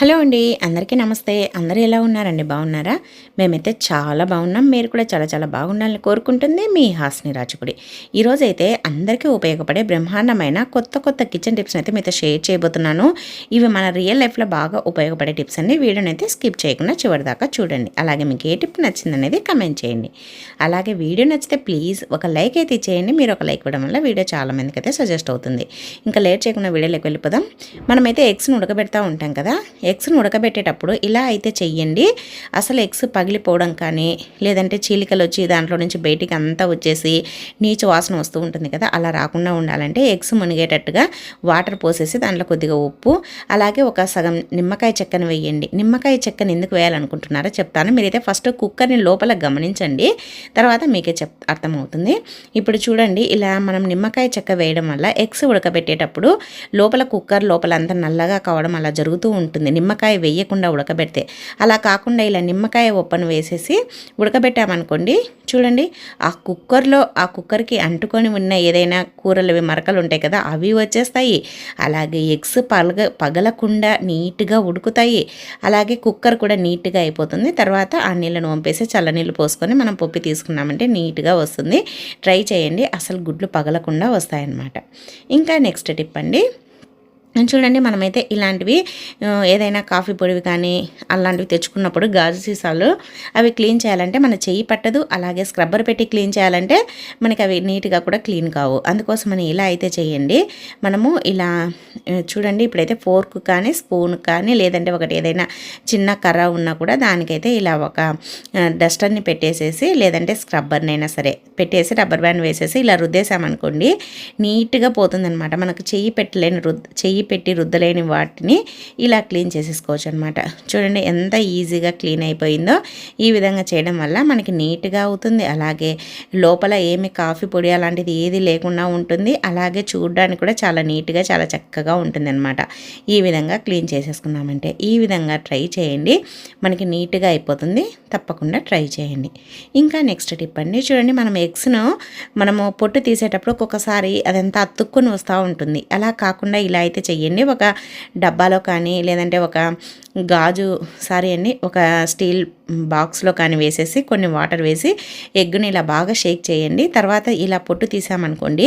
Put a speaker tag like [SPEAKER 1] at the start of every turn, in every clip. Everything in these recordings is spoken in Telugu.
[SPEAKER 1] హలో అండి అందరికీ నమస్తే. అందరూ ఎలా ఉన్నారండి? బాగున్నారా? మేమైతే చాలా బాగున్నాం. మీరు కూడా చాలా చాలా బాగుండాలని కోరుకుంటుంది మీ హాస్ని రాజుకుడి ఈరోజైతే అందరికీ ఉపయోగపడే బ్రహ్మాండమైన కొత్త కొత్త కిచెన్ టిప్స్ని అయితే మీతో షేర్ చేయబోతున్నాను. ఇవి మన రియల్ లైఫ్లో బాగా ఉపయోగపడే టిప్స్ అండి. వీడియోని అయితే స్కిప్ చేయకుండా చివరి దాకా చూడండి. అలాగే మీకు ఏ టిప్ నచ్చిందనేది కమెంట్ చేయండి. అలాగే వీడియో నచ్చితే ప్లీజ్ ఒక లైక్ అయితే ఇచ్చేయండి మీరు ఒక లైక్ ఇవ్వడం వల్ల వీడియో చాలామందికి అయితే సజెస్ట్ అవుతుంది. ఇంకా లేట్ చేయకుండా వీడియోలోకి వెళ్ళిపోదాం. మనమైతే ఎగ్స్ని ఉడకబెడతా ఉంటాం కదా. ఎగ్స్ను ఉడకబెట్టేటప్పుడు ఇలా అయితే చెయ్యండి. అసలు ఎగ్స్ పగిలిపోవడం కానీ లేదంటే చీలికలు వచ్చి దాంట్లో నుంచి బయటికి అంతా వచ్చేసి నీచు వాసన వస్తూ ఉంటుంది కదా అలా రాకుండా ఉండాలంటే ఎగ్స్ మునిగేటట్టుగా వాటర్ పోసేసి దాంట్లో కొద్దిగా ఉప్పు అలాగే ఒక సగం నిమ్మకాయ చెక్కను వేయండి. నిమ్మకాయ చెక్కను ఎందుకు వేయాలనుకుంటున్నారో చెప్తాను. మీరైతే ఫస్ట్ కుక్కర్ని లోపల గమనించండి. తర్వాత మీకే చెప్ అర్థమవుతుంది. ఇప్పుడు చూడండి ఇలా మనం నిమ్మకాయ చెక్క వేయడం వల్ల ఎగ్స్ ఉడకబెట్టేటప్పుడు లోపల కుక్కర్ లోపల అంతా నల్లగా కావడం అలా జరుగుతూ ఉంటుంది. నిమ్మకాయ వేయకుండా ఉడకబెడితే. అలా కాకుండా ఇలా నిమ్మకాయ ఉప్పను వేసేసి ఉడకబెట్టామనుకోండి చూడండి ఆ కుక్కర్లో ఆ కుక్కర్కి అంటుకొని ఉన్న ఏదైనా కూరలు మరకలు ఉంటాయి కదా అవి వచ్చేస్తాయి. అలాగే ఎగ్స్ పగ పగలకుండా నీట్గా ఉడుకుతాయి. అలాగే కుక్కర్ కూడా నీట్గా అయిపోతుంది. తర్వాత ఆ నీళ్ళను వంపేసి చల్లనీళ్ళు పోసుకొని మనం పప్పు తీసుకున్నామంటే నీట్గా వస్తుంది. ట్రై చేయండి. అసలు గుడ్లు పగలకుండా వస్తాయన్నమాట. ఇంకా నెక్స్ట్ టిప్ అండి. చూడండి మనమైతే ఇలాంటివి ఏదైనా కాఫీ పొడివి కానీ అలాంటివి తెచ్చుకున్నప్పుడు గాజు సీసాలు అవి క్లీన్ చేయాలంటే మన చెయ్యి పట్టదు అలాగే స్క్రబ్బర్ పెట్టి క్లీన్ చేయాలంటే మనకి అవి నీట్గా కూడా క్లీన్ కావు. అందుకోసం అని ఇలా అయితే చేయండి. మనము ఇలా చూడండి ఇప్పుడైతే ఫోర్క్ కానీ స్పూన్ కానీ లేదంటే ఒకటి ఏదైనా చిన్న కర్ర ఉన్నా కూడా దానికైతే ఇలా ఒక డస్టర్ని పెట్టేసేసి లేదంటే స్క్రబ్బర్నైనా సరే పెట్టేసి రబ్బర్ బ్యాండ్ వేసేసి ఇలా రుద్దేశామనుకోండి నీట్గా పోతుందనమాట. మనకు చెయ్యి పెట్టలేని రుద్ చెయ్యి పెట్టి రుద్దలేని వాటిని ఇలా క్లీన్ చేసేసుకోవచ్చు అనమాట చూడండి ఎంత ఈజీగా క్లీన్ అయిపోయిందో ఈ విధంగా చేయడం వల్ల మనకి నీట్గా అవుతుంది. అలాగే లోపల ఏమి కాఫీ పొడి అలాంటిది ఏది లేకుండా ఉంటుంది. అలాగే చూడడానికి కూడా చాలా నీట్గా చాలా చక్కగా ఉంటుంది అనమాట ఈ విధంగా క్లీన్ చేసేసుకున్నామంటే ఈ విధంగా ట్రై చేయండి. మనకి నీట్గా అయిపోతుంది. తప్పకుండా ట్రై చేయండి. ఇంకా నెక్స్ట్ టిప్ అండి. చూడండి మనం ఎగ్స్ను మనము పొట్టు తీసేటప్పుడు ఒక్కొక్కసారి అదంతా అతుక్కొని వస్తూ ఉంటుంది. అలా కాకుండా ఇలా అయితే ఇవన్నీ ఒక డబ్బాలో కానీ లేదంటే ఒక గాజు సారీ అండి ఒక స్టీల్ బాక్స్లో కానీ వేసేసి కొన్ని వాటర్ వేసి ఎగ్గుని ఇలా బాగా షేక్ చేయండి. తర్వాత ఇలా పొట్టు తీసామనుకోండి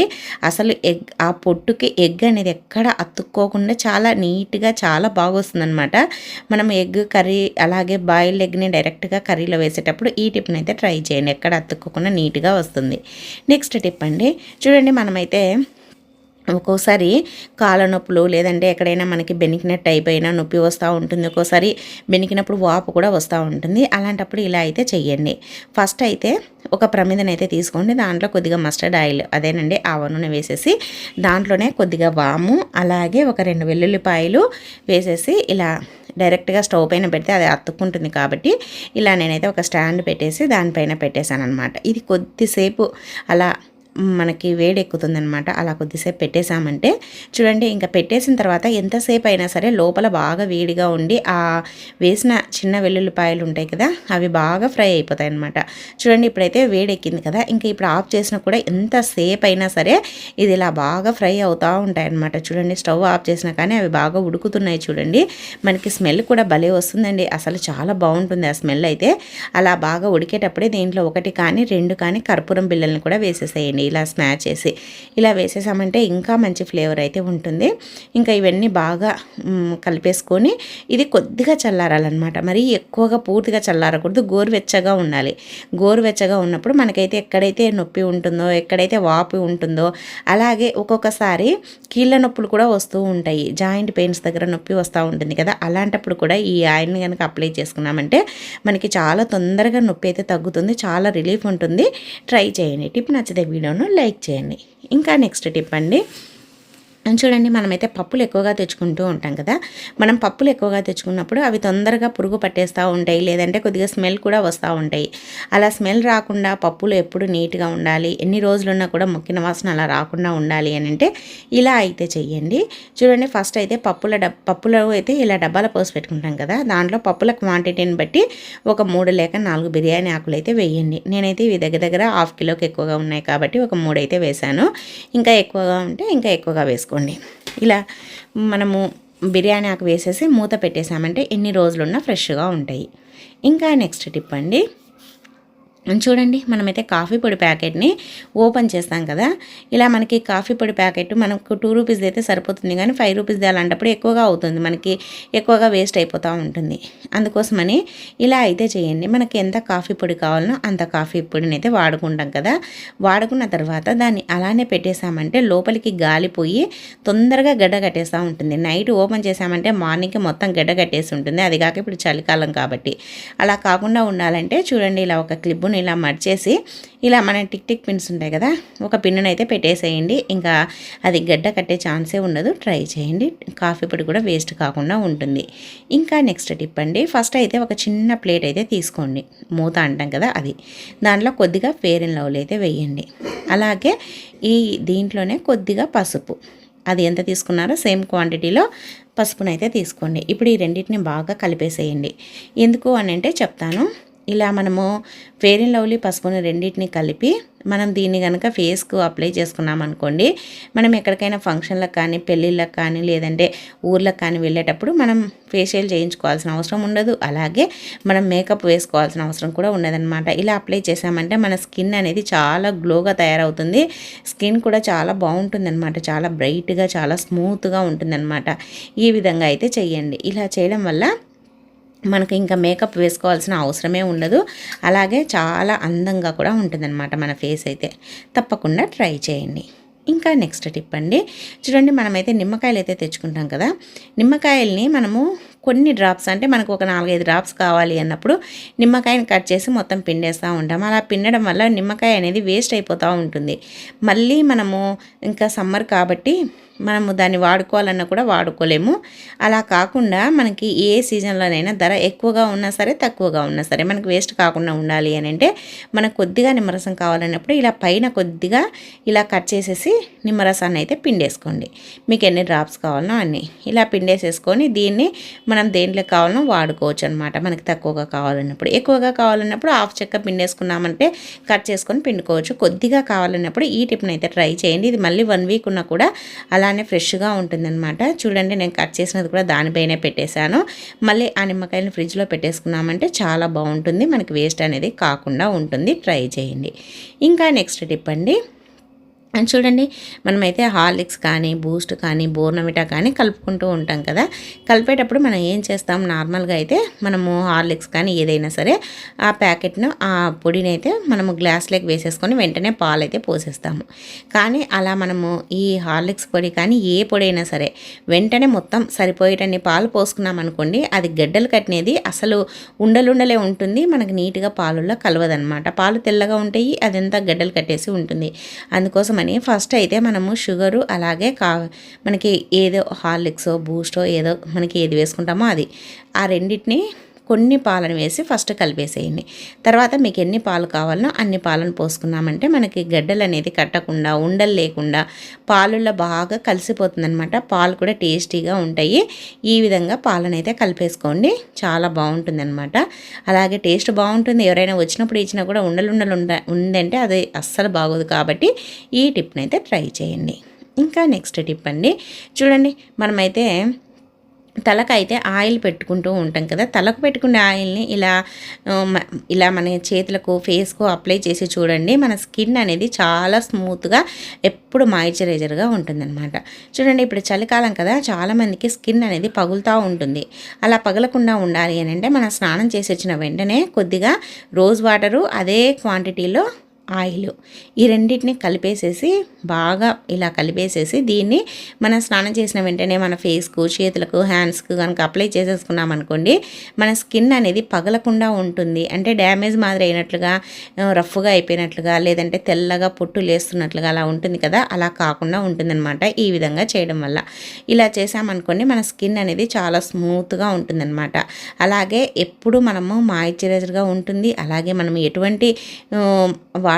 [SPEAKER 1] అసలు ఎగ్ ఆ పొట్టుకి ఎగ్ అనేది ఎక్కడ అతుక్కోకుండా చాలా నీట్గా చాలా బాగా వస్తుందన్నమాట మనం ఎగ్ కర్రీ అలాగే బాయిల్డ్ ఎగ్ని డైరెక్ట్గా కర్రీలో వేసేటప్పుడు ఈ టిప్ని అయితే ట్రై చేయండి. ఎక్కడ అతుక్కోకుండా నీట్గా వస్తుంది. నెక్స్ట్ టిప్ అండి చూడండి మనమైతే ఒక్కోసారి కాళ్ళ నొప్పులు లేదంటే ఎక్కడైనా మనకి బెనికినట్టు అయిపోయినా నొప్పి వస్తూ ఉంటుంది. ఒక్కోసారి బెనికినప్పుడు వాపు కూడా వస్తూ ఉంటుంది. అలాంటప్పుడు ఇలా అయితే చెయ్యండి. ఫస్ట్ అయితే ఒక ప్రమిదనైతే అయితే తీసుకోండి. దాంట్లో కొద్దిగా మస్టర్డ్ ఆయిల్ అదేనండి ఆవ నూనె వేసేసి దాంట్లోనే కొద్దిగా వాము అలాగే ఒక రెండు వెల్లుల్లిపాయలు వేసేసి ఇలా డైరెక్ట్గా స్టవ్ పైన పెడితే అది అతుక్కుంటుంది కాబట్టి ఇలా నేనైతే ఒక స్టాండ్ పెట్టేసి దానిపైన పెట్టేశాను అనమాట ఇది కొద్దిసేపు అలా మనకి వేడెక్కుతుందనమాట అలా కొద్దిసేపు పెట్టేశామంటే చూడండి ఇంకా పెట్టేసిన తర్వాత ఎంతసేపు అయినా సరే లోపల బాగా వేడిగా ఉండి ఆ వేసిన చిన్న వెల్లుల్లిపాయలు ఉంటాయి కదా అవి బాగా ఫ్రై అయిపోతాయి అనమాట చూడండి ఇప్పుడైతే వేడెక్కింది కదా ఇంకా ఇప్పుడు ఆఫ్ చేసినా కూడా ఎంతసేపు అయినా సరే ఇది ఇలా బాగా ఫ్రై అవుతూ ఉంటాయి అనమాట చూడండి స్టవ్ ఆఫ్ చేసినా కానీ అవి బాగా ఉడుకుతున్నాయి చూడండి. మనకి స్మెల్ కూడా భలే వస్తుందండి. అసలు చాలా బాగుంటుంది ఆ స్మెల్ అయితే. అలా బాగా ఉడికేటప్పుడే దీంట్లో ఒకటి కానీ రెండు కానీ కర్పూరం బిళ్ళల్ని కూడా వేసేసేయండి. ఇలా స్నాచ్ చేసి ఇలా వేసేసామంటే ఇంకా మంచి ఫ్లేవర్ అయితే ఉంటుంది. ఇంకా ఇవన్నీ బాగా కలిపేసుకొని ఇది కొద్దిగా చల్లారాలన్నమాట. మరి ఎక్కువగా పూర్తిగా చల్లారకూడదు. గోరువెచ్చగా ఉండాలి. గోరువెచ్చగా ఉన్నప్పుడు మనకైతే ఎక్కడైతే నొప్పి ఉంటుందో ఎక్కడైతే వాపు ఉంటుందో అలాగే ఒక్కొక్కసారి కీళ్ళ నొప్పులు కూడా వస్తూ ఉంటాయి. జాయింట్ పెయిన్స్ దగ్గర నొప్పి వస్తూ ఉంటుంది కదా అలాంటప్పుడు కూడా ఈ ఆయిల్ని కనుక అప్లై చేసుకున్నామంటే మనకి చాలా తొందరగా నొప్పి అయితే తగ్గుతుంది. చాలా రిలీఫ్ ఉంటుంది. ట్రై చేయండి. టిప్ నచ్చితే వీడియోను లైక్ చేయండి. ఇంకా నెక్స్ట్ టిప్ అండి. చూడండి మనమైతే పప్పులు ఎక్కువగా తెచ్చుకుంటూ ఉంటాం కదా. మనం పప్పులు ఎక్కువగా తెచ్చుకున్నప్పుడు అవి తొందరగా పురుగు పట్టేస్తూ ఉంటాయి లేదంటే కొద్దిగా స్మెల్ కూడా వస్తూ ఉంటాయి. అలా స్మెల్ రాకుండా పప్పులు ఎప్పుడు నీట్గా ఉండాలి ఎన్ని రోజులున్నా కూడా మొక్కిన వాసన అలా రాకుండా ఉండాలి అని అంటే ఇలా అయితే చెయ్యండి. చూడండి ఫస్ట్ అయితే పప్పుల డబ్ పప్పులో అయితే ఇలా డబ్బాల పోసి పెట్టుకుంటాం కదా దాంట్లో పప్పుల క్వాంటిటీని బట్టి ఒక మూడు లేక నాలుగు బిర్యానీ ఆకులు అయితే వేయండి. నేనైతే ఇవి దగ్గర దగ్గర హాఫ్ కిలోకి ఎక్కువగా ఉన్నాయి కాబట్టి ఒక మూడు అయితే వేశాను. ఇంకా ఎక్కువగా ఉంటే ఇంకా ఎక్కువగా వేసుకోండి. ఇలా మనము బిర్యానీ ఆకు వేసేసి మూత పెట్టేసామంటే ఎన్ని రోజులున్నా ఫ్రెష్గా ఉంటాయి. ఇంకా నెక్స్ట్ టిప్ అండి. చూడండి మనమైతే కాఫీ పొడి ప్యాకెట్ని ఓపెన్ చేస్తాం కదా. ఇలా మనకి కాఫీ పొడి ప్యాకెట్ మనకు టూ రూపీస్ అయితే సరిపోతుంది కానీ ఫైవ్ రూపీస్ అలాంటప్పుడు ఎక్కువగా అవుతుంది. మనకి ఎక్కువగా వేస్ట్ అయిపోతూ ఉంటుంది. అందుకోసమని ఇలా అయితే చేయండి. మనకి ఎంత కాఫీ పొడి కావాలనో అంత కాఫీ పొడిని అయితే వాడుకుంటాం కదా. వాడుకున్న తర్వాత దాన్ని అలానే పెట్టేసామంటే లోపలికి గాలిపోయి తొందరగా గడ్డ కట్టేస్తూ ఉంటుంది. నైట్ ఓపెన్ చేసామంటే మార్నింగ్కి మొత్తం గడ్డ కట్టేసి ఉంటుంది. అది కాక ఇప్పుడు చలికాలం కాబట్టి. అలా కాకుండా ఉండాలంటే చూడండి ఇలా ఒక క్లిప్పుని ఇలా మర్చేసి ఇలా మన టిక్ టిక్ పిన్స్ ఉంటాయి కదా ఒక పిన్నునైతే అయితే పెట్టేసేయండి. ఇంకా అది గడ్డ కట్టే ఛాన్సే ఉండదు. ట్రై చేయండి. కాఫీ పొడి కూడా వేస్ట్ కాకుండా ఉంటుంది. ఇంకా నెక్స్ట్ టిప్ అండి ఫస్ట్ అయితే ఒక చిన్న ప్లేట్ అయితే తీసుకోండి. మూత అంటాం కదా అది. దాంట్లో కొద్దిగా ఫేర్ అండ్ లవ్లు అయితే వేయండి. అలాగే ఈ దీంట్లోనే కొద్దిగా పసుపు. అది ఎంత తీసుకున్నారో సేమ్ క్వాంటిటీలో పసుపునైతే తీసుకోండి. ఇప్పుడు ఈ రెండింటిని బాగా కలిపేసేయండి. ఎందుకు అని అంటే చెప్తాను. ఇలా మనము ఫెయిర్ అండ్ లవ్లీ పసుపుని రెండింటిని కలిపి మనం దీన్ని కనుక ఫేస్కు అప్లై చేసుకున్నాం అనుకోండి మనం ఎక్కడికైనా ఫంక్షన్లకు కానీ పెళ్ళిళ్ళకి కానీ లేదంటే ఊర్లకు కానీ వెళ్ళేటప్పుడు మనం ఫేషియల్ చేయించుకోవాల్సిన అవసరం ఉండదు. అలాగే మనం మేకప్ వేసుకోవాల్సిన అవసరం కూడా ఉండదన్నమాట. ఇలా అప్లై చేసామంటే మన స్కిన్ అనేది చాలా గ్లోగా తయారవుతుంది. స్కిన్ కూడా చాలా బాగుంటుంది అనమాట చాలా బ్రైట్గా చాలా స్మూత్గా ఉంటుందన్నమాట. ఈ విధంగా అయితే చెయ్యండి ఇలా చేయడం వల్ల మనకు ఇంకా మేకప్ వేసుకోవాల్సిన అవసరమే ఉండదు. అలాగే చాలా అందంగా కూడా ఉంటుందన్నమాట మన ఫేస్ అయితే. తప్పకుండా ట్రై చేయండి. ఇంకా నెక్స్ట్ టిప్ అండి. చూడండి మనమైతే నిమ్మకాయలు అయితే తెచ్చుకుంటాం కదా. నిమ్మకాయల్ని మనము కొన్ని డ్రాప్స్ అంటే మనకు ఒక నాలుగైదు డ్రాప్స్ కావాలి అన్నప్పుడు నిమ్మకాయని కట్ చేసి మొత్తం పిండేస్తూ ఉంటాం. అలా పిండడం వల్ల నిమ్మకాయ అనేది వేస్ట్ అయిపోతూ ఉంటుంది. మళ్ళీ మనము ఇంకా సమ్మర్ కాబట్టి మనము దాన్ని వాడుకోవాలన్నా కూడా వాడుకోలేము. అలా కాకుండా మనకి ఏ సీజన్లోనైనా ధర ఎక్కువగా ఉన్నా సరే తక్కువగా ఉన్నా సరే మనకు వేస్ట్ కాకుండా ఉండాలి అని అంటే మనకు కొద్దిగా నిమ్మరసం కావాలన్నప్పుడు ఇలా పైన కొద్దిగా ఇలా కట్ చేసేసి నిమ్మరసాన్ని అయితే పిండేసుకోండి. మీకు ఎన్ని డ్రాప్స్ కావాలనో అన్నీ. ఇలా పిండేసేసుకొని దీన్ని మనం దేంట్లో కావాలనో వాడుకోవచ్చు అనమాట మనకి తక్కువగా కావాలన్నప్పుడు. ఎక్కువగా కావాలన్నప్పుడు హాఫ్ చెక్క పిండేసుకున్నామంటే కట్ చేసుకొని పిండుకోవచ్చు. కొద్దిగా కావాలన్నప్పుడు ఈ టిప్ని అయితే ట్రై చేయండి. ఇది మళ్ళీ వన్ వీక్ ఉన్నా కూడా అలానే ఫ్రెష్గా ఉంటుందన్నమాట. చూడండి నేను కట్ చేసినది కూడా దానిపైనే పెట్టేశాను. మళ్ళీ ఆ నిమ్మకాయలను ఫ్రిడ్జ్లో పెట్టేసుకున్నామంటే చాలా బాగుంటుంది. మనకి వేస్ట్ అనేది కాకుండా ఉంటుంది. ట్రై చేయండి. ఇంకా నెక్స్ట్ టిప్ అండి. అండ్ చూడండి మనమైతే హార్లిక్స్ కానీ బూస్ట్ కానీ బోర్నమిటా కానీ కలుపుకుంటూ ఉంటాం కదా. కలిపేటప్పుడు మనం ఏం చేస్తాం? నార్మల్గా అయితే మనము హార్లిక్స్ కానీ ఏదైనా సరే ఆ ప్యాకెట్ను ఆ పొడిని అయితే మనము గ్లాస్లోకి వేసేసుకొని వెంటనే పాలు అయితే పోసేస్తాము. కానీ అలా మనము ఈ హార్లిక్స్ పొడి కానీ ఏ పొడి అయినా సరే వెంటనే మొత్తం సరిపోయేటన్ని పాలు పోసుకున్నాం అనుకోండి అది గడ్డలు కట్టినది అసలు ఉండలుండలే ఉంటుంది మనకు నీట్గా పాలుల్లో కలవదనమాట. పాలు తెల్లగా ఉంటాయి అదంతా గడ్డలు కట్టేసి ఉంటుంది. అందుకోసం కోసమని ఫస్ట్ అయితే మనము షుగరు అలాగే కా మనకి ఏదో హార్లిక్సో బూస్టో ఏదో మనకి ఏది వేసుకుంటామో అది. ఆ రెండింటిని కొన్ని పాలను వేసి ఫస్ట్ కలిపేసేయండి. తర్వాత మీకు ఎన్ని పాలు కావాలనో అన్ని పాలను పోసుకున్నామంటే మనకి గడ్డలు అనేది కట్టకుండా ఉండలు లేకుండా పాలుల్లో బాగా కలిసిపోతుందనమాట పాలు కూడా టేస్టీగా ఉంటాయి. ఈ విధంగా పాలను అయితే కలిపేసుకోండి. చాలా బాగుంటుందన్నమాట. అలాగే టేస్ట్ బాగుంటుంది. ఎవరైనా వచ్చినప్పుడు ఇచ్చినా కూడా ఉండలు ఉండలు ఉందంటే అది అస్సలు బాగోదు కాబట్టి ఈ టిప్ని అయితే ట్రై చేయండి. ఇంకా నెక్స్ట్ టిప్ అండి. చూడండి మనమైతే తలకైతే ఆయిల్ పెట్టుకుంటూ ఉంటాం కదా. తలకు పెట్టుకునే ఆయిల్ని ఇలా ఇలా మన చేతులకు ఫేస్కు అప్లై చేసి చూడండి. మన స్కిన్ అనేది చాలా స్మూత్గా ఎప్పుడు మాయిశ్చరైజర్గా ఉంటుందన్నమాట. చూడండి ఇప్పుడు చలికాలం కదా. చాలామందికి స్కిన్ అనేది పగులుతూ ఉంటుంది. అలా పగలకుండా ఉండాలి అని అంటే మనం స్నానం చేసి వచ్చిన వెంటనే కొద్దిగా రోజ్ వాటరు అదే క్వాంటిటీలో ఆయిల్. ఈ రెండింటిని కలిపేసేసి బాగా ఇలా కలిపేసేసి దీన్ని మనం స్నానం చేసిన వెంటనే మన ఫేస్కు చేతులకు హ్యాండ్స్కు కనుక అప్లై చేసేసుకున్నాం అనుకోండి మన స్కిన్ అనేది పగలకుండా ఉంటుంది. అంటే డ్యామేజ్ మాదిరి అయినట్లుగా రఫ్గా అయిపోయినట్లుగా లేదంటే తెల్లగా పొట్టు లేస్తున్నట్లుగా అలా ఉంటుంది కదా అలా కాకుండా ఉంటుందన్నమాట ఈ విధంగా చేయడం వల్ల. ఇలా చేసామనుకోండి మన స్కిన్ అనేది చాలా స్మూత్గా ఉంటుందన్నమాట. అలాగే ఎప్పుడు మనము మాయిశ్చరైజర్గా ఉంటుంది అలాగే మనం ఎటువంటి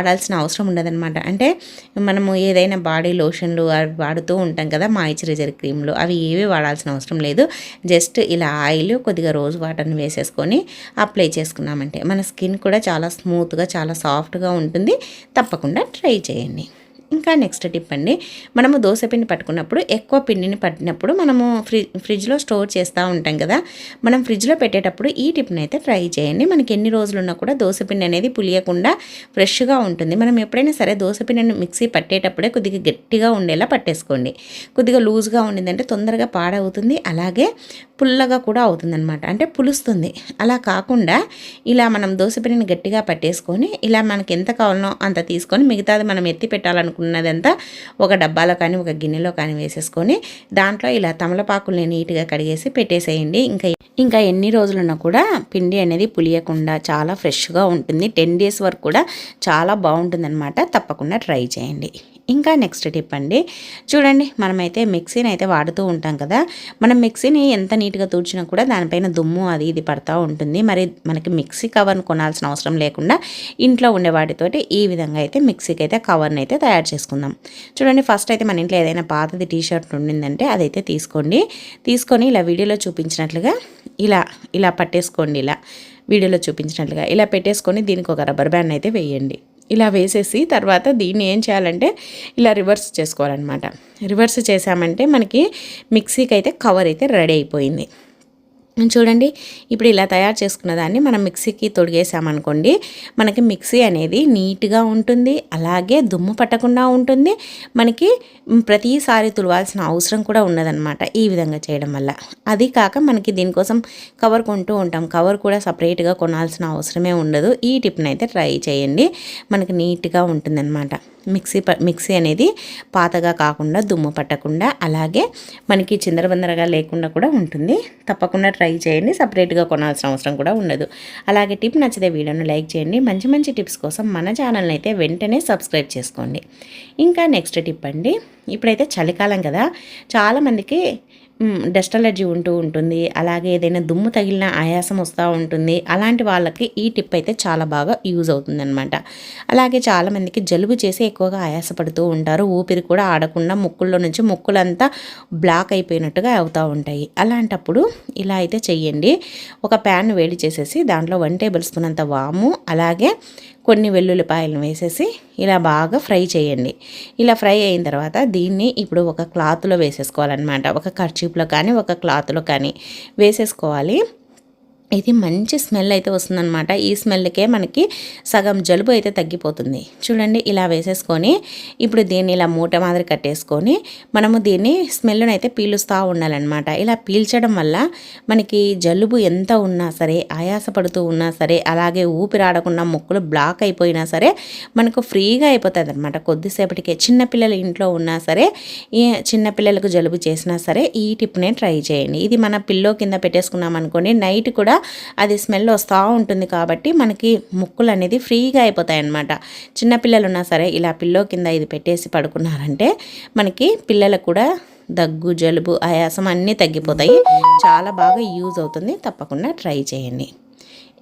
[SPEAKER 1] వాడాల్సిన అవసరం ఉండదన్నమాట. అంటే మనము ఏదైనా బాడీ లోషన్లు అవి వాడుతూ ఉంటాం కదా మాయిశ్చరైజర్ క్రీమ్లు అవి ఏవి వాడాల్సిన అవసరం లేదు. జస్ట్ ఇలా ఆయిల్ కొద్దిగా రోజు వాటర్ని వేసేసుకొని అప్లై చేసుకున్నామంటే మన స్కిన్ కూడా చాలా స్మూత్గా చాలా సాఫ్ట్గా ఉంటుంది. తప్పకుండా ట్రై చేయండి. ఇంకా నెక్స్ట్ టిప్ అండి. మనము దోశ పిండి పట్టుకున్నప్పుడు ఎక్కువ పిండిని పట్టినప్పుడు మనము ఫ్రి ఫ్రిడ్జ్లో స్టోర్ చేస్తూ ఉంటాం కదా. మనం ఫ్రిడ్జ్లో పెట్టేటప్పుడు ఈ టిప్ని అయితే ట్రై చేయండి. మనకి ఎన్ని రోజులున్నా కూడా దోశ పిండి అనేది పులియకుండా ఫ్రెష్గా ఉంటుంది. మనం ఎప్పుడైనా సరే దోశ పిండిని మిక్సీ పట్టేటప్పుడే కొద్దిగా గట్టిగా ఉండేలా పట్టేసుకోండి. కొద్దిగా లూజ్గా ఉండిందంటే తొందరగా పాడవుతుంది. అలాగే పుల్లగా కూడా అవుతుందన్నమాట. అంటే పులుస్తుంది. అలా కాకుండా ఇలా మనం దోశపిండిని గట్టిగా పట్టేసుకొని ఇలా మనకి ఎంత కావాలనో అంత తీసుకొని మిగతాది మనం ఎత్తి ఉన్నదంతా ఒక డబ్బాలో కానీ ఒక గిన్నెలో కానీ వేసేసుకొని దాంట్లో ఇలా తమలపాకుల్ని నీట్గా కడిగేసి పెట్టేసేయండి. ఇంకా ఇంకా ఎన్ని రోజులున్నా కూడా పిండి అనేది పులియకుండా చాలా ఫ్రెష్గా ఉంటుంది. టెన్ డేస్ వరకు కూడా చాలా బాగుంటుందన్నమాట. తప్పకుండా ట్రై చేయండి. ఇంకా నెక్స్ట్ టిప్ అండి. చూడండి మనమైతే మిక్సీని అయితే వాడుతూ ఉంటాం కదా. మనం మిక్సీని ఎంత నీట్గా తూడ్చినా కూడా దానిపైన దుమ్ము అది ఇది పడుతూ ఉంటుంది. మరి మనకి మిక్సీ కవర్ని కొనాల్సిన అవసరం లేకుండా ఇంట్లో ఉండే వాటితోటి ఈ విధంగా అయితే మిక్సీకి అయితే కవర్ని అయితే తయారు చేసుకుందాం. చూడండి ఫస్ట్ అయితే మన ఇంట్లో ఏదైనా పాతది టీ షర్ట్ ఉండిందంటే అదైతే తీసుకోండి. తీసుకొని ఇలా వీడియోలో చూపించినట్లుగా ఇలా ఇలా పట్టేసుకోండి ఇలా. వీడియోలో చూపించినట్లుగా ఇలా పెట్టేసుకొని దీనికి ఒక రబ్బర్ బ్యాండ్ అయితే వేయండి. ఇలా వేసేసి తర్వాత దీన్ని ఏం చేయాలంటే ఇలా రివర్స్ చేసుకోవాలన్నమాట. రివర్స్ చేసామంటే మనకి మిక్సీకి అయితే కవర్ అయితే రెడీ అయిపోయింది. చూడండి ఇప్పుడు ఇలా తయారు చేసుకున్న దాన్ని మనం మిక్సీకి తొడిగేసామనుకోండి మనకి మిక్సీ అనేది నీట్గా ఉంటుంది అలాగే దుమ్ము పట్టకుండా ఉంటుంది మనకి ప్రతిసారి తులవాల్సిన అవసరం కూడా ఉన్నదనమాట ఈ విధంగా చేయడం వల్ల. అది కాక మనకి దీనికోసం కవర్ కొంటూ ఉంటాం కవర్ కూడా సపరేట్గా కొనాల్సిన అవసరమే ఉండదు ఈ టిప్ని అయితే ట్రై చేయండి మనకి నీట్గా ఉంటుందన్నమాట. మిక్సీ మిక్సీ అనేది పాతగా కాకుండా దుమ్ము పట్టకుండా అలాగే మనకి చిందరబందరగా లేకుండా కూడా ఉంటుంది. తప్పకుండా ట్రై చేయండి. సపరేట్గా కొనాల్సిన అవసరం కూడా ఉండదు. అలాగే టిప్ నచ్చితే వీడియోను లైక్ చేయండి. మంచి మంచి టిప్స్ కోసం మన ఛానల్ని అయితే వెంటనే సబ్స్క్రైబ్ చేసుకోండి. ఇంకా నెక్స్ట్ టిప్ అండి. ఇప్పుడైతే చలికాలం కదా. చాలామందికి డస్ట్ అలర్జీ ఉంటూ ఉంటుంది. అలాగే ఏదైనా దుమ్ము తగిలిన ఆయాసం వస్తూ ఉంటుంది. అలాంటి వాళ్ళకి ఈ టిప్ అయితే చాలా బాగా యూజ్ అవుతుందన్నమాట. అలాగే చాలామందికి జలుబు చేసి ఎక్కువగా ఆయాసపడుతూ ఉంటారు. ఊపిరి కూడా ఆడకుండా ముక్కుల్లో నుంచి ముక్కులంతా బ్లాక్ అయిపోయినట్టుగా అవుతూ ఉంటాయి. అలాంటప్పుడు ఇలా అయితే చెయ్యండి. ఒక ప్యాన్ వేడి చేసేసి దాంట్లో వన్ టేబుల్ స్పూన్ అంత వాము అలాగే కొన్ని వెల్లుల్లిపాయలను వేసేసి ఇలా బాగా ఫ్రై చేయండి. ఇలా ఫ్రై అయిన తర్వాత దీన్ని ఇప్పుడు ఒక క్లాత్లో వేసేసుకోవాలన్నమాట. ఒక కర్చీప్లో కానీ ఒక క్లాత్లో కానీ వేసేసుకోవాలి. ఇది మంచి స్మెల్ అయితే వస్తుందన్నమాట. ఈ స్మెల్కే మనకి సగం జలుబు అయితే తగ్గిపోతుంది. చూడండి ఇలా వేసేసుకొని ఇప్పుడు దీన్ని ఇలా మూట మాదిరి కట్టేసుకొని మనము దీన్ని స్మెల్ను అయితే పీలుస్తూ ఉండాలన్నమాట. ఇలా పీల్చడం వల్ల మనకి జలుబు ఎంత ఉన్నా సరే ఆయాసపడుతూ ఉన్నా సరే అలాగే ఊపిరాడకుండా ముక్కులు బ్లాక్ అయిపోయినా సరే మనకు ఫ్రీగా అయిపోతుంది అనమాట కొద్దిసేపటికే చిన్నపిల్లలు ఇంట్లో ఉన్నా సరే ఈ చిన్నపిల్లలకు జలుబు చేసినా సరే ఈ టిప్నే ట్రై చేయండి. ఇది మన పిల్లో కింద పెట్టేసుకున్నాం అనుకోండి నైట్ కూడా అది స్మెల్ వస్తూ ఉంటుంది కాబట్టి మనకి ముక్కులు అనేది ఫ్రీగా అయిపోతాయి అన్నమాట చిన్నపిల్లలు ఉన్నా సరే ఇలా పిల్లో కింద ఇది పెట్టేసి పడుకున్నారంటే మనకి పిల్లలకు కూడా దగ్గు జలుబు ఆయాసం అన్నీ తగ్గిపోతాయి. చాలా బాగా యూజ్ అవుతుంది. తప్పకుండా ట్రై చేయండి.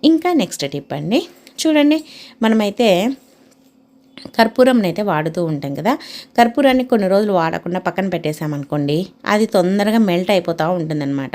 [SPEAKER 1] ఇంకా నెక్స్ట్ టిప్ అండి. చూడండి మనమైతే కర్పూరంని అయితే వాడుతూ ఉంటాం కదా. కర్పూరాన్ని కొన్ని రోజులు వాడకుండా పక్కన పెట్టేసామనుకోండి అది తొందరగా మెల్ట్ అయిపోతూ ఉంటుందన్నమాట.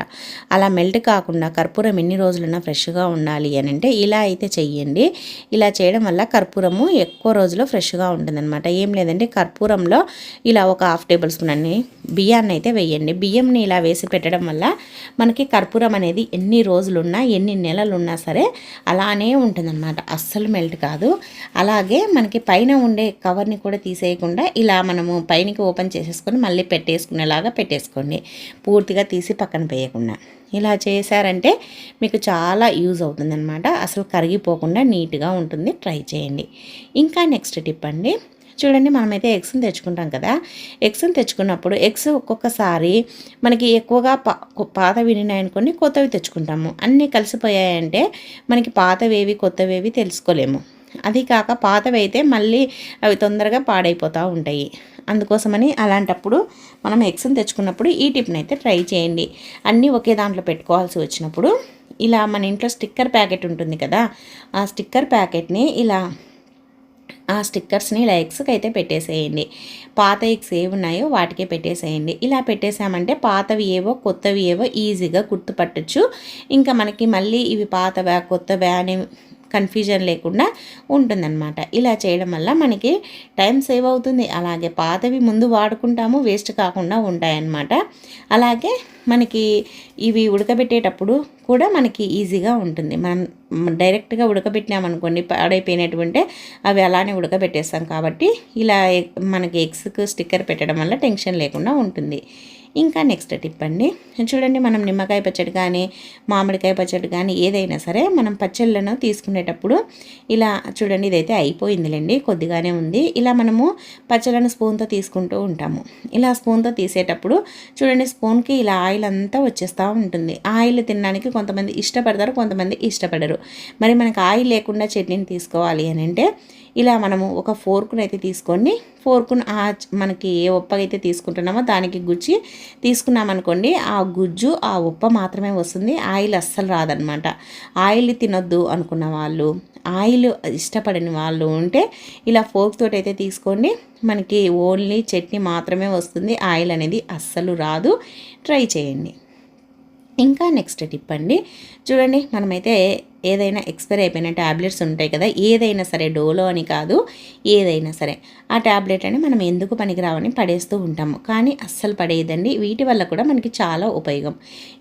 [SPEAKER 1] అలా మెల్ట్ కాకుండా కర్పూరం ఎన్ని రోజులైనా ఫ్రెష్గా ఉండాలి అని అంటే ఇలా అయితే చెయ్యండి. ఇలా చేయడం వల్ల కర్పూరము ఎక్కువ రోజులు ఫ్రెష్గా ఉంటుందన్నమాట. ఏం లేదంటే కర్పూరంలో ఇలా ఒక హాఫ్ టేబుల్ స్పూన్ అన్ని బియ్యాన్ని అయితే వేయండి. బియ్యంని ఇలా వేసి పెట్టడం వల్ల మనకి కర్పూరం అనేది ఎన్ని రోజులున్నా ఎన్ని నెలలున్నా సరే అలానే ఉంటుందన్నమాట. అస్సలు మెల్ట్ కాదు. అలాగే మనకి పైన ఉండే కవర్ని కూడా తీసేయకుండా ఇలా మనము పైనకి ఓపెన్ చేసేసుకొని మళ్ళీ పెట్టేసుకునేలాగా పెట్టేసుకోండి. పూర్తిగా తీసి పక్కన వేయకుండా ఇలా చేశారంటే మీకు చాలా యూజ్ అవుతుందన్నమాట. అసలు కరిగిపోకుండా నీట్గా ఉంటుంది. ట్రై చేయండి. ఇంకా నెక్స్ట్ టిప్ అండి. చూడండి మనమైతే ఎగ్స్ని తెచ్చుకుంటాం కదా. ఎగ్స్ని తెచ్చుకున్నప్పుడు ఎగ్స్ ఒక్కొక్కసారి మనకి ఎక్కువగా పా పాత వినినాయనుకొని కొత్తవి తెచ్చుకుంటాము. అన్నీ కలిసిపోయాయంటే మనకి పాతవేవి కొత్తవేవి తెలుసుకోలేము. అది కాక పాతవి అయితే మళ్ళీ అవి తొందరగా పాడైపోతూ ఉంటాయి. అందుకోసమని అలాంటప్పుడు మనం ఎగ్స్ని తెచ్చుకున్నప్పుడు ఈ టిప్ని అయితే ట్రై చేయండి. అన్నీ ఒకే దాంట్లో పెట్టుకోవాల్సి వచ్చినప్పుడు ఇలా మన ఇంట్లో స్టిక్కర్ ప్యాకెట్ ఉంటుంది కదా ఆ స్టిక్కర్ ప్యాకెట్ని ఇలా ఆ స్టిక్కర్స్ని ఇలా ఎగ్స్కి అయితే పెట్టేసేయండి. పాత ఎగ్స్ ఏవి ఉన్నాయో వాటికే పెట్టేసేయండి. ఇలా పెట్టేసామంటే పాతవి ఏవో కొత్తవి ఏవో ఈజీగా గుర్తుపట్టచ్చు. ఇంకా మనకి మళ్ళీ ఇవి పాతవా కొత్తవా అని కన్ఫ్యూజన్ లేకుండా ఉంటుందన్నమాట. ఇలా చేయడం వల్ల మనకి టైం సేవ్ అవుతుంది. అలాగే పాతవి ముందు వాడుకుంటాము వేస్ట్ కాకుండా ఉంటాయన్నమాట. అలాగే మనకి ఇవి ఉడకబెట్టేటప్పుడు కూడా మనకి ఈజీగా ఉంటుంది. మనం డైరెక్ట్గా ఉడకబెట్టినామనుకోండి పాడైపోయినటువంటి అవి అలానే ఉడకబెట్టేస్తాం కాబట్టి ఇలా మనకి ఎగ్స్కు స్టిక్కర్ పెట్టడం వల్ల టెన్షన్ లేకుండా ఉంటుంది. ఇంకా నెక్స్ట్ టిప్ అండి. చూడండి మనం నిమ్మకాయ పచ్చడి కానీ మామిడికాయ పచ్చడి కానీ ఏదైనా సరే మనం పచ్చళ్ళను తీసుకునేటప్పుడు ఇలా చూడండి ఇదైతే అయిపోయిందిలేండి కొద్దిగానే ఉంది. ఇలా మనము పచ్చళ్ళను స్పూన్తో తీసుకుంటూ ఉంటాము. ఇలా స్పూన్తో తీసేటప్పుడు చూడండి స్పూన్కి ఇలా ఆయిల్ అంతా వచ్చేస్తూ ఉంటుంది. ఆయిల్ తినడానికి కొంతమంది ఇష్టపడతారు కొంతమంది ఇష్టపడరు. మరి మనకు ఆయిల్ లేకుండా చట్నీని తీసుకోవాలి అని అంటే ఇలా మనము ఒక ఫోర్కును అయితే తీసుకొని ఫోర్క్ను ఆ మనకి ఏ ఉప్పగైతే తీసుకుంటున్నామో దానికి గుచ్చి తీసుకున్నామనుకోండి ఆ గుజ్జు ఆ ఉప్ప మాత్రమే వస్తుంది. ఆయిల్ అస్సలు రాదనమాట. ఆయిల్ తినొద్దు అనుకున్న వాళ్ళు ఆయిల్ ఇష్టపడని వాళ్ళు ఉంటే ఇలా ఫోర్క్ తోటి అయితే తీసుకోండి. మనకి ఓన్లీ చట్నీ మాత్రమే వస్తుంది. ఆయిల్ అనేది అస్సలు రాదు. ట్రై చేయండి. ఇంకా నెక్స్ట్ టిప్ అండి. చూడండి మనమైతే ఏదైనా ఎక్స్పైర్ అయిపోయిన ట్యాబ్లెట్స్ ఉంటాయి కదా ఏదైనా సరే డోలో అని కాదు ఏదైనా సరే ఆ ట్యాబ్లెట్ అని మనం ఎందుకు పనికిరావని పడేస్తూ ఉంటాము. కానీ అస్సలు పడేయదండి. వీటి వల్ల కూడా మనకి చాలా ఉపయోగం.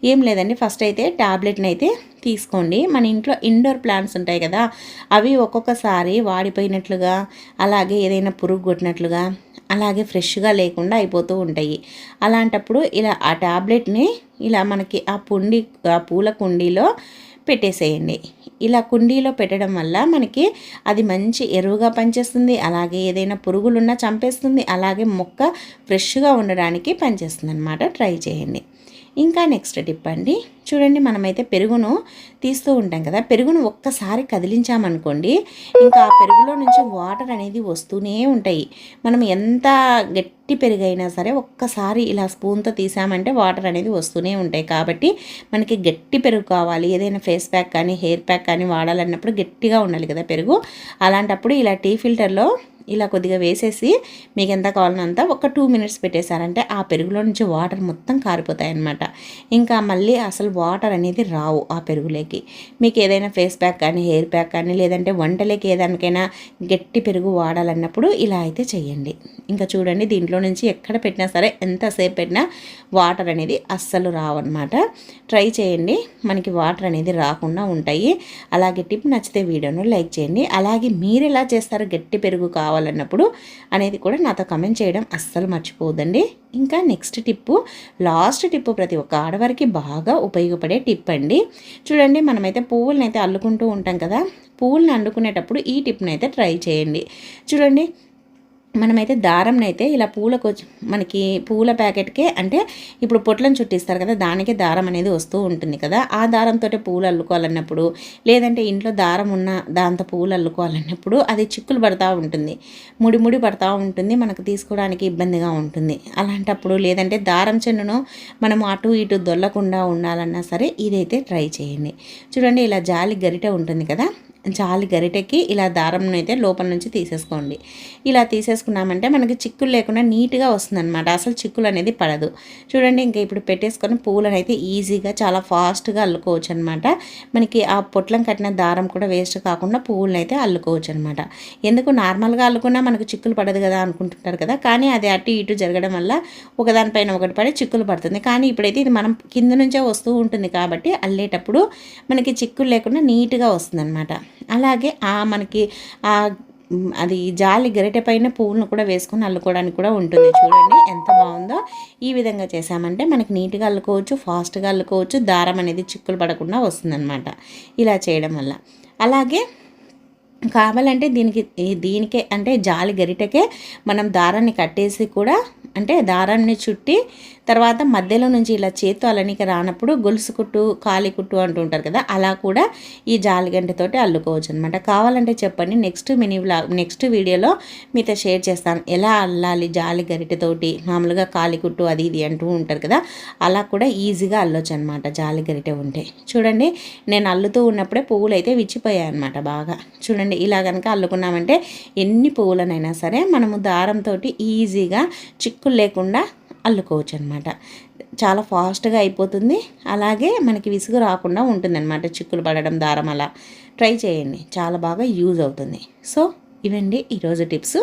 [SPEAKER 1] ఏం లేదండి ఫస్ట్ అయితే ట్యాబ్లెట్ని అయితే తీసుకోండి. మన ఇంట్లో ఇండోర్ ప్లాంట్స్ ఉంటాయి కదా అవి ఒక్కొక్కసారి వాడిపోయినట్లుగా అలాగే ఏదైనా పురుగు కొట్టినట్లుగా అలాగే ఫ్రెష్గా లేకుండా అయిపోతూ ఉంటాయి. అలాంటప్పుడు ఇలా ఆ ట్యాబ్లెట్ని ఇలా మనకి ఆ పుండి ఆ పూల కుండీలో పెట్టేసేయండి. ఇలా కుండీలో పెట్టడం వల్ల మనకి అది మంచి ఎరువుగా పనిచేస్తుంది అలాగే ఏదైనా పురుగులున్నా చంపేస్తుంది అలాగే మొక్క ఫ్రెష్గా ఉండడానికి పనిచేస్తుంది అనమాట ట్రై చేయండి. ఇంకా నెక్స్ట్ టిప్ అండి. చూడండి మనమైతే పెరుగును తీస్తూ ఉంటాం కదా. పెరుగును ఒక్కసారి కదిలించామనుకోండి ఇంకా ఆ పెరుగులో నుంచి వాటర్ అనేది వస్తూనే ఉంటాయి. మనం ఎంత గట్టి పెరుగైనా సరే ఒక్కసారి ఇలా స్పూన్తో తీసామంటే వాటర్ అనేది వస్తూనే ఉంటాయి. కాబట్టి మనకి గట్టి పెరుగు కావాలి. ఏదైనా ఫేస్ ప్యాక్ కానీ హెయిర్ ప్యాక్ కానీ వాడాలన్నప్పుడు గట్టిగా ఉండాలి కదా పెరుగు. అలాంటప్పుడు ఇలా టీ ఫిల్టర్లో ఇలా కొద్దిగా వేసేసి మీకు ఎంత కావాలనంత ఒక టూ మినిట్స్ పెట్టేశారంటే ఆ పెరుగులో నుంచి వాటర్ మొత్తం కారిపోతాయి అన్నమాట ఇంకా మళ్ళీ అసలు వాటర్ అనేది రావు ఆ పెరుగులోకి. మీకు ఏదైనా ఫేస్ ప్యాక్ కానీ హెయిర్ ప్యాక్ కానీ లేదంటే వంటలకి ఏదానికైనా గట్టి పెరుగు వాడాలన్నప్పుడు ఇలా అయితే చేయండి. ఇంకా చూడండి దీంట్లో నుంచి ఎక్కడ పెట్టినా సరే ఎంతసేపు పెట్టినా వాటర్ అనేది అస్సలు రావన్నమాట. ట్రై చేయండి. మనకి వాటర్ అనేది రాకుండా ఉంటాయి. అలాగే టిప్ నచ్చితే వీడియోను లైక్ చేయండి. అలాగే మీరు ఎలా చేస్తారు గట్టి పెరుగు కావాలి కావాలన్నప్పుడు అనేది కూడా నాతో కమెంట్ చేయడం అస్సలు మర్చిపోవద్దండి. ఇంకా నెక్స్ట్ టిప్పు లాస్ట్ టిప్పు ప్రతి ఒక్క ఆడవారికి బాగా ఉపయోగపడే టిప్ అండి. చూడండి మనమైతే పువ్వులను అయితే అల్లుకుంటూ ఉంటాం కదా పువ్వులను అల్లుకునేటప్పుడు ఈ టిప్ని అయితే ట్రై చేయండి. చూడండి మనమైతే దారంనైతే ఇలా పూలకు మనకి పూల ప్యాకెట్కే అంటే ఇప్పుడు పొట్లను చుట్టిస్తారు కదా దానికే దారం అనేది వస్తూ ఉంటుంది కదా. ఆ దారంతో పూలు అల్లుకోవాలన్నప్పుడు లేదంటే ఇంట్లో దారం ఉన్న దాంతో పూలు అల్లుకోవాలన్నప్పుడు అది చిక్కులు పడతా ఉంటుంది. ముడి ముడి పడతా ఉంటుంది మనకు తీసుకోవడానికి ఇబ్బందిగా ఉంటుంది. అలాంటప్పుడు లేదంటే దారం చెన్నును మనం అటు ఇటు దొల్లకుండా ఉండాలన్నా సరే ఇదైతే ట్రై చేయండి. చూడండి ఇలా జాలి గరిటె ఉంటుంది కదా జాలి గరిటెకి ఇలా దారం అయితే లోపల నుంచి తీసేసుకోండి. ఇలా తీసేసుకున్నామంటే మనకి చిక్కులు లేకుండా నీట్గా వస్తుందన్నమాట. అసలు చిక్కులు అనేది పడదు. చూడండి ఇంకా ఇప్పుడు పెట్టేసుకొని పువ్వులను అయితే ఈజీగా చాలా ఫాస్ట్గా అల్లుకోవచ్చు అనమాట మనకి ఆ పొట్లం కట్టిన దారం కూడా వేస్ట్ కాకుండా పువ్వులను అయితే అల్లుకోవచ్చు అనమాట ఎందుకు? నార్మల్గా అల్లుకున్నా మనకు చిక్కులు పడదు కదా అనుకుంటుంటారు కదా. కానీ అది అటు ఇటు జరగడం వల్ల ఒకదానిపైన ఒకటి పడి చిక్కులు పడుతుంది. కానీ ఇప్పుడైతే ఇది మనం కింద నుంచే వస్తూ ఉంటుంది కాబట్టి అల్లేటప్పుడు మనకి చిక్కులు లేకుండా నీట్గా వస్తుందన్నమాట. అలాగే ఆ మనకి ఆ అది జాలి గరిటె పైన పువ్వులను కూడా వేసుకొని అల్లుకోవడానికి కూడా ఉంటుంది. చూడండి ఎంత బాగుందో. ఈ విధంగా చేసామంటే మనకి నీట్గా అల్లుకోవచ్చు ఫాస్ట్గా అల్లుకోవచ్చు దారం అనేది చిక్కులు పడకుండా వస్తుందన్నమాట ఇలా చేయడం వల్ల. అలాగే కావాలంటే దీనికి దీనికే అంటే జాలి గరిటకే మనం దారాన్ని కట్టేసి కూడా అంటే దారాన్ని చుట్టి తర్వాత మధ్యలో నుంచి ఇలా చేత్తో అలనికి రానప్పుడు గొలుసు కుట్టు కాలి కుట్టు అంటుంటారు కదా అలా కూడా ఈ జాలిగంటతోటి అల్లుకోవచ్చు అనమాట కావాలంటే చెప్పండి నెక్స్ట్ మినీ వ్లాగ్ నెక్స్ట్ వీడియోలో మీతో షేర్ చేస్తాను. ఎలా అల్లాలి జాలి గరిటెతోటి? మామూలుగా కాలి కుట్టు అది ఇది అంటూ ఉంటారు కదా అలా కూడా ఈజీగా అల్లొచ్చు అనమాట జాలి గరిటె ఉంటే. చూడండి నేను అల్లుతూ ఉన్నప్పుడే పువ్వులు అయితే విచ్చిపోయాయి అనమాట బాగా. చూడండి ఇలా కనుక అల్లుకున్నామంటే ఎన్ని పువ్వులనైనా సరే మనము దారంతో ఈజీగా చిక్కులు లేకుండా అల్లుకోవచ్చు అనమాట చాలా ఫాస్ట్గా అయిపోతుంది. అలాగే మనకి విసుగు రాకుండా ఉంటుందన్నమాట చిక్కులు పడడం దారం అలా. ట్రై చేయండి. చాలా బాగా యూజ్ అవుతుంది. సో ఇవండి ఈరోజు టిప్స్.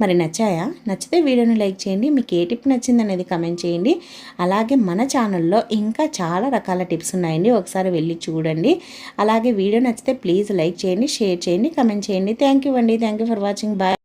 [SPEAKER 1] మరి నచ్చాయా? నచ్చితే వీడియోని లైక్ చేయండి. మీకు ఏ టిప్ నచ్చింది అనేది కమెంట్ చేయండి. అలాగే మన ఛానల్లో ఇంకా చాలా రకాల టిప్స్ ఉన్నాయండి. ఒకసారి వెళ్ళి చూడండి. అలాగే వీడియో నచ్చితే ప్లీజ్ లైక్ చేయండి షేర్ చేయండి కమెంట్ చేయండి. థ్యాంక్ యూ అండి. Thank you for watching. Bye.